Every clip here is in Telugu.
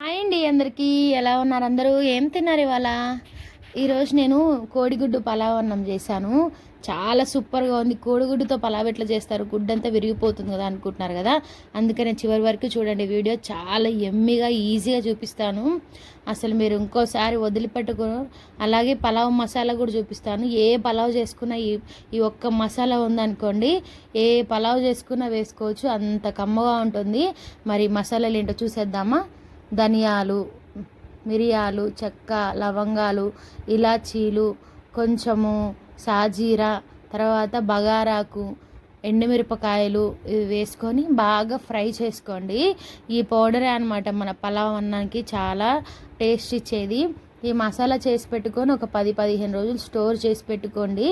హాయ్ అండి అందరికీ. ఎలా ఉన్నారు అందరూ? ఏం తిన్నారు ఇవాళ? ఈరోజు నేను కోడిగుడ్డు పలావ్ అన్నం చేశాను. చాలా సూపర్గా ఉంది. కోడిగుడ్డుతో పలావ్ ఎట్లా చేస్తారు? గుడ్డు అంతా విరిగిపోతుంది కదా అనుకుంటున్నారు కదా? అందుకని చివరి వరకు చూడండి వీడియో. చాలా ఎమ్మిగా ఈజీగా చూపిస్తాను. అసలు మీరు ఇంకోసారి వదిలిపెట్టుకో అలాగే పలావ్ మసాలా కూడా చూపిస్తాను. ఏ పలావ్ చేసుకున్నా ఈ ఈ ఒక్క మసాలా ఉందనుకోండి ఏ పలావ్ చేసుకున్నా వేసుకోవచ్చు. అంత కమ్మగా ఉంటుంది. మరి మసాలాలు ఏంటో చూసేద్దామా? ధనియాలు మిరియాలు చెక్క లవంగాలు ఇలాచీలు కొంచెము సాజీరా తర్వాత బగారాకు ఎండుమిరపకాయలు ఇవి వేసుకొని బాగా ఫ్రై చేసుకోండి. ఈ పౌడరే అనమాట మన పలావ్ అన్నానికి చాలా టేస్ట్ ఇచ్చేది. ఈ మసాలా చేసి పెట్టుకొని ఒక పది పదిహేను రోజులు స్టోర్ చేసి పెట్టుకోండి.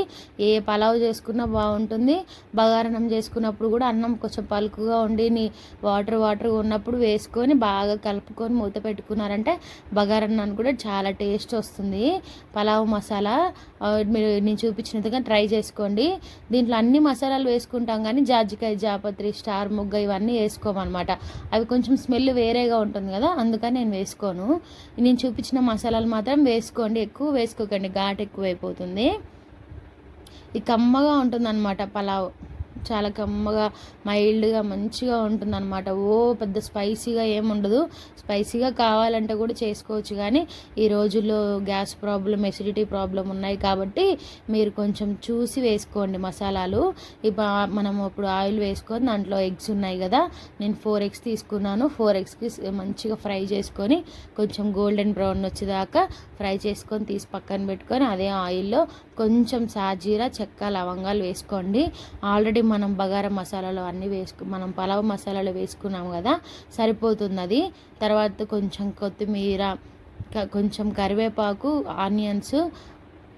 ఏ పలావ్ చేసుకున్నా బాగుంటుంది. బగారన్నం చేసుకున్నప్పుడు కూడా అన్నం కొంచెం పలుకుగా ఉండి నీ వాటర్ వాటర్ ఉన్నప్పుడు వేసుకొని బాగా కలుపుకొని మూత పెట్టుకున్నారంటే బగారన్నాన్ని కూడా చాలా టేస్ట్ వస్తుంది. పలావ్ మసాలా మీరు నేను చూపించినట్టుగా ట్రై చేసుకోండి. దీంట్లో అన్ని మసాలాలు వేసుకుంటాం కానీ జాజికాయ జాపత్రి స్టార్ ముగ్గ ఇవన్నీ వేసుకోమన్నమాట. అవి కొంచెం స్మెల్ వేరేగా ఉంటుంది కదా అందుకని నేను వేసుకోను. నేను చూపించిన మసాలాలు మాత్రం వేసుకోండి ఎక్కువ వేసుకోకండి ఘాట్ ఎక్కువైపోతుంది. ఇది ఈ కమ్మగా ఉంటుందన్నమాట పలావ్. చాలా కమ్మగా మైల్డ్గా మంచిగా ఉంటుంది అనమాట ఓ పెద్ద స్పైసీగా ఏముండదు స్పైసీగా కావాలంటే కూడా చేసుకోవచ్చు. కానీ ఈ రోజుల్లో గ్యాస్ ప్రాబ్లం ఎసిడిటీ ప్రాబ్లం ఉన్నాయి కాబట్టి మీరు కొంచెం చూసి వేసుకోండి మసాలాలు. ఇప్పుడు మనం ఇప్పుడు ఆయిల్ వేసుకొని దాంట్లో ఎగ్స్ ఉన్నాయి కదా. నేను ఫోర్ ఎగ్స్ తీసుకున్నాను. ఫోర్ ఎగ్స్కి మంచిగా ఫ్రై చేసుకొని కొంచెం గోల్డెన్ బ్రౌన్ వచ్చేదాకా ఫ్రై చేసుకొని తీసి పక్కన పెట్టుకొని అదే ఆయిల్లో కొంచెం సాజీరా చెక్క లవంగాలు వేసుకోండి. ఆల్రెడీ మనం బగారా మసాలాలు అన్నీ వేసుకు మనం పలావ్ మసాలాలు వేసుకున్నాం కదా సరిపోతుంది అది తర్వాత కొంచెం కొత్తిమీర కొంచెం కరివేపాకు ఆనియన్స్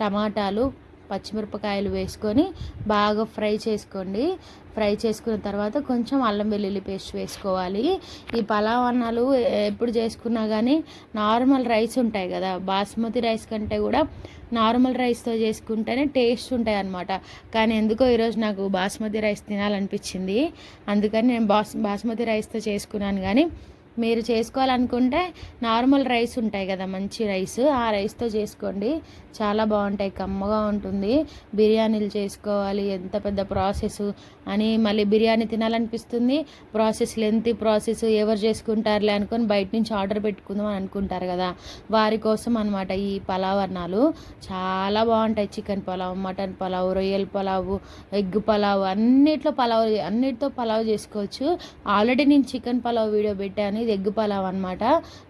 టమాటాలు పచ్చిమిరపకాయలు వేసుకొని బాగా ఫ్రై చేసుకోండి. ఫ్రై చేసుకున్న తర్వాత కొంచెం అల్లం వెల్లుల్లి పేస్ట్ వేసుకోవాలి. ఈ పలావ్ అన్నాలు ఎప్పుడు చేసుకున్నా కానీ నార్మల్ రైస్ ఉంటాయి కదా బాస్మతి రైస్ కంటే కూడా నార్మల్ రైస్తో చేసుకుంటేనే టేస్ట్ ఉంటాయి అనమాట కానీ ఎందుకో ఈరోజు నాకు బాస్మతి రైస్ తినాలనిపించింది. అందుకని నేను బాస్ బాస్మతి రైస్తో చేసుకున్నాను కానీ మీరు చేసుకోవాలనుకుంటే నార్మల్ రైస్ ఉంటాయి కదా మంచి రైస్. ఆ రైస్తో చేసుకోండి. చాలా బాగుంటాయి కమ్మగా ఉంటుంది. బిర్యానీలు చేసుకోవాలి ఎంత పెద్ద ప్రాసెస్. అని మళ్ళీ బిర్యానీ తినాలనిపిస్తుంది. ప్రాసెస్ లెంత్ ప్రాసెస్ ఎవరు చేసుకుంటారులే అనుకొని బయట నుంచి ఆర్డర్ పెట్టుకుందాం అని అనుకుంటారు కదా. వారి కోసం అనమాట ఈ పలావ్ అన్నాలు. చాలా బాగుంటాయి. చికెన్ పలావ్ మటన్ పలావ్ రొయ్యల పలావ్ ఎగ్ పలావ్ అన్నిట్లో పలావ్ అన్నిటితో పలావ్ చేసుకోవచ్చు. ఆల్రెడీ నేను చికెన్ పలావ్ వీడియో పెట్టాను. ఇది ఎగ్ పలావ్ అనమాట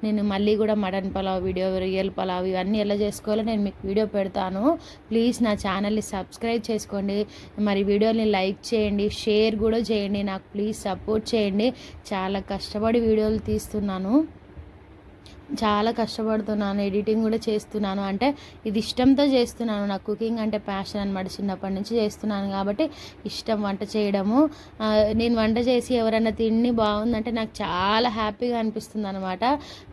నేను మళ్ళీ కూడా మటన్ పలావ్ వీడియో రొయ్యల పలావ్ ఇవన్నీ ఎలా చేసుకోవాలో నేను మీకు వీడియో పెడతాను. ప్లీజ్ నా ఛానల్ని సబ్స్క్రైబ్ చేసుకోండి. మరి వీడియోని లైక్ చేయండి. షేర్ కూడా చేయండి నాకు ప్లీజ్ సపోర్ట్ చేయండి. చాలా కష్టపడి వీడియోలు తీస్తున్నాను. చాలా కష్టపడుతున్నాను ఎడిటింగ్ కూడా చేస్తున్నాను. అంటే ఇది ఇష్టంతో చేస్తున్నాను. నాకు కుకింగ్ అంటే ప్యాషన్ అనమాట చిన్నప్పటి నుంచి చేస్తున్నాను కాబట్టి ఇష్టం వంట చేయడము. నేను వంట చేసి ఎవరైనా తిండి బాగుందంటే నాకు చాలా హ్యాపీగా అనిపిస్తుంది అనమాట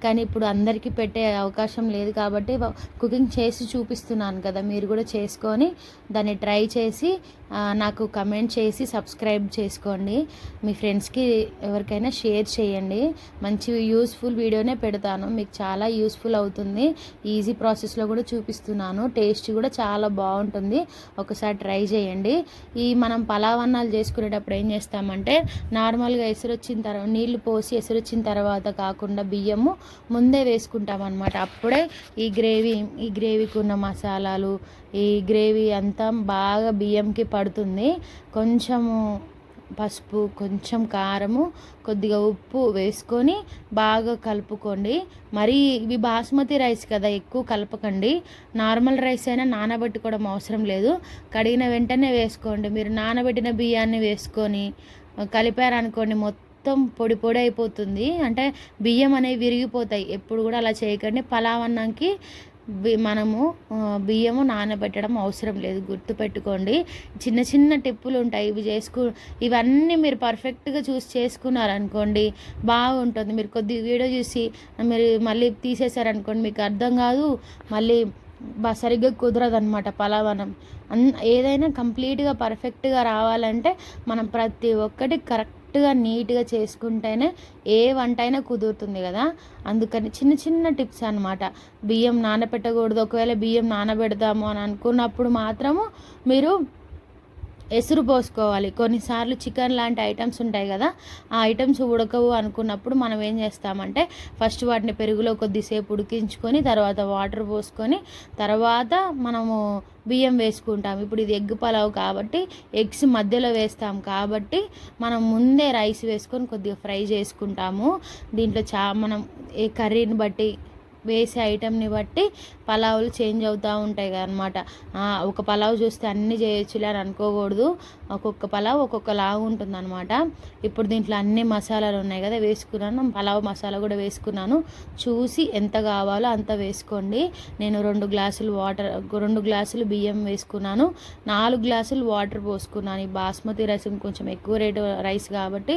కానీ ఇప్పుడు అందరికీ పెట్టే అవకాశం లేదు కాబట్టి కుకింగ్ చేసి చూపిస్తున్నాను కదా. మీరు కూడా చేసుకొని దాన్ని ట్రై చేసి నాకు కమెంట్ చేసి సబ్స్క్రైబ్ చేసుకోండి. మీ ఫ్రెండ్స్కి ఎవరికైనా షేర్ చేయండి. మంచి యూస్ఫుల్ వీడియోనే పెడతాను. మీకు చాలా యూస్ఫుల్ అవుతుంది. ఈజీ ప్రాసెస్లో కూడా చూపిస్తున్నాను. టేస్ట్ కూడా చాలా బాగుంటుంది. ఒకసారి ట్రై చేయండి. ఈ మనం పలావ్ అన్నాలు చేసుకునేటప్పుడు ఏం చేస్తామంటే నార్మల్గా ఎసురొచ్చిన తర్వాత నీళ్ళు పోసి ఎసరొచ్చిన తర్వాత కాకుండా బియ్యము ముందే వేసుకుంటాం అనమాట అప్పుడే ఈ గ్రేవీ ఈ గ్రేవీకి ఉన్న మసాలాలు ఈ గ్రేవీ అంతా బాగా బియ్యంకి పడుతుంది. కొంచెము పసుపు కొంచెం కారము కొద్దిగా ఉప్పు వేసుకొని బాగా కలుపుకోండి. మరి ఇవి బాస్మతి రైస్ కదా ఎక్కువ కలపకండి. నార్మల్ రైస్ అయినా నానబెట్టుకోవడం అవసరం లేదు. కడిగిన వెంటనే వేసుకోండి. మీరు నానబెట్టిన బియ్యాన్ని వేసుకొని కలిపారనుకోండి మొత్తం పొడి పొడి అయిపోతుంది. అంటే బియ్యం అనేవి విరిగిపోతాయి. ఎప్పుడు కూడా అలా చేయకండి. పలావ్ అన్నంకి మనము బియ్యము నానబెట్టడం అవసరం లేదు. గుర్తుపెట్టుకోండి. చిన్న చిన్న టిప్పులు ఉంటాయి. ఇవి చేసుకు ఇవన్నీ మీరు పర్ఫెక్ట్గా చూసి చేసుకున్నారనుకోండి బాగుంటుంది. మీరు కొద్ది వీడియో చూసి మీరు మళ్ళీ తీసేశారనుకోండి మీకు అర్థం కాదు. మళ్ళీ సరిగ్గా కుదరదు అనమాట పలావనం. అన్ ఏదైనా కంప్లీట్గా పర్ఫెక్ట్గా రావాలంటే మనం ప్రతి ఒక్కటి కరెక్ట్గా నీట్గా చేసుకుంటేనే ఏ వంట అయినా కుదురుతుంది కదా. అందుకని చిన్న చిన్న టిప్స్ అనమాట బియ్యం నానబెట్టకూడదు ఒకవేళ బియ్యం నానబెడదాము అని అనుకున్నప్పుడు మాత్రము మీరు ఎసురు పోసుకోవాలి. కొన్నిసార్లు చికెన్ లాంటి ఐటమ్స్ ఉంటాయి కదా ఆ ఐటమ్స్ ఉడకవు అనుకున్నప్పుడు మనం ఏం చేస్తామంటే ఫస్ట్ వాటిని పెరుగులో కొద్దిసేపు ఉడికించుకొని తర్వాత వాటర్ పోసుకొని తర్వాత మనము బియ్యం వేసుకుంటాం. ఇప్పుడు ఇది ఎగ్ పలావ్ కాబట్టి ఎగ్స్ మధ్యలో వేస్తాం కాబట్టి మనం ముందే రైస్ వేసుకొని కొద్దిగా ఫ్రై చేసుకుంటాము. దీంట్లో చా మనం ఏ కర్రీని బట్టి వేసే ఐటెంని బట్టి పలావులు చేంజ్ అవుతూ ఉంటాయి అనమాట ఒక పలావ్ చూస్తే అన్నీ చేయొచ్చులే అని అనుకోకూడదు. ఒక్కొక్క పలావ్ ఒక్కొక్క ఉంటుంది అనమాట ఇప్పుడు దీంట్లో అన్ని మసాలాలు ఉన్నాయి కదా వేసుకున్నాను. పలావ్ మసాలా కూడా వేసుకున్నాను. చూసి ఎంత కావాలో అంత వేసుకోండి. నేను రెండు గ్లాసులు వాటర్ రెండు గ్లాసులు బియ్యం వేసుకున్నాను. నాలుగు గ్లాసులు వాటర్ పోసుకున్నాను. ఈ బాస్మతి రైస్ కొంచెం ఎక్కువ రేటు రైస్ కాబట్టి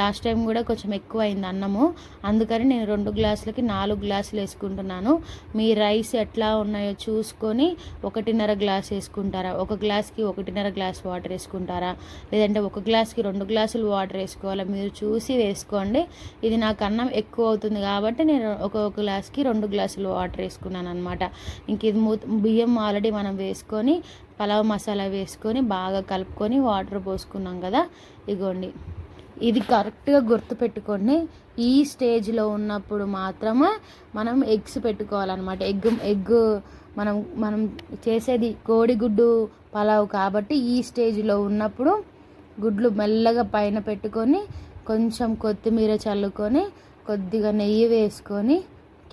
లాస్ట్ టైం కూడా కొంచెం ఎక్కువ అయింది అన్నము. అందుకని నేను రెండు గ్లాసులకి నాలుగు గ్లాసులు వేసుకుంటున్నాను. మీ రైస్ ఎట్లా ఉన్నాయో చూసుకొని ఒకటిన్నర గ్లాస్ వేసుకుంటారా? ఒక గ్లాస్కి ఒకటిన్నర గ్లాస్ వాటర్ వేసుకుంటారా? లేదంటే ఒక గ్లాస్కి రెండు గ్లాసులు వాటర్ వేసుకోవాలా? మీరు చూసి వేసుకోండి. ఇది నాకు అన్నం ఎక్కువ అవుతుంది కాబట్టి నేను ఒక గ్లాస్కి రెండు గ్లాసులు వాటర్ వేసుకున్నాను అనమాట ఇంక ఇది బియ్యం ఆల్రెడీ మనం వేసుకొని పలావ్ మసాలా వేసుకొని బాగా కలుపుకొని వాటర్ పోసుకున్నాం కదా? ఇగోండి. ఇది కరెక్ట్గా గుర్తుపెట్టుకోండి. ఈ స్టేజ్లో ఉన్నప్పుడు మాత్రమే మనం ఎగ్స్ పెట్టుకోవాలన్నమాట. ఎగ్ ఎగ్ మనం మనం చేసేది కోడిగుడ్డు పలావ్ కాబట్టి ఈ స్టేజ్లో ఉన్నప్పుడు గుడ్లు మెల్లగా పైన పెట్టుకొని కొంచెం కొత్తిమీర చల్లుకొని కొద్దిగా నెయ్యి వేసుకొని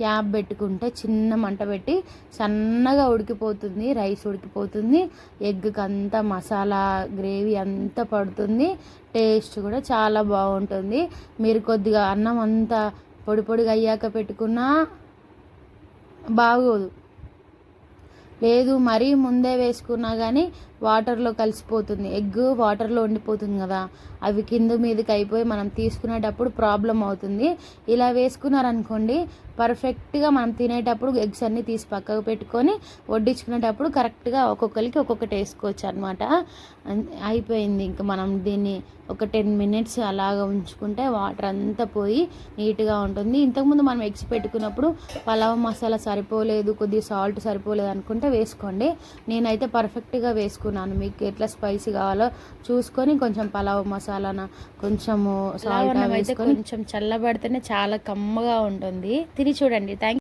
క్యాప్ పెట్టుకుంటే చిన్న మంట పెట్టి సన్నగా ఉడికిపోతుంది రైస్ ఉడికిపోతుంది ఎగ్కి అంతా మసాలా గ్రేవీ అంతా పడుతుంది టేస్ట్ కూడా చాలా బాగుంటుంది. మీరు కొద్దిగా అన్నం అంతా పొడి పొడిగా అయ్యాక పెట్టుకున్నా బాగోదు. లేదు మరీ ముందే వేసుకున్నా కానీ వాటర్లో కలిసిపోతుంది. ఎగ్ వాటర్లో ఉండిపోతుంది కదా. అవి కింద మీదకి అయిపోయి మనం తీసుకునేటప్పుడు ప్రాబ్లం అవుతుంది. ఇలా వేసుకున్నారనుకోండి పర్ఫెక్ట్గా మనం తినేటప్పుడు ఎగ్స్ అన్నీ తీసి పక్కకు పెట్టుకొని వడ్డించుకునేటప్పుడు కరెక్ట్గా ఒక్కొక్కరికి ఒక్కొక్కటి వేసుకోవచ్చు అనమాట అయిపోయింది. ఇంకా మనం దీన్ని ఒక టెన్ మినిట్స్ అలాగ ఉంచుకుంటే వాటర్ అంతా పోయి నీట్గా ఉంటుంది. ఇంతకుముందు మనం ఎగ్స్ పెట్టుకున్నప్పుడు పలావ్ మసాలా సరిపోలేదు కొద్దిగా సాల్ట్ సరిపోలేదు అనుకుంటే వేసుకోండి. నేనైతే పర్ఫెక్ట్గా వేసుకున్నాను. మీకు ఎట్లా స్పైసీ కావాలో చూసుకొని కొంచెం పలావ్ మసాలా కొంచెము సాల్ట్ వేసుకొని కొంచెం చల్లబడితేనే చాలా కమ్మగా ఉంటుంది. తిని చూడండి. థ్యాంక్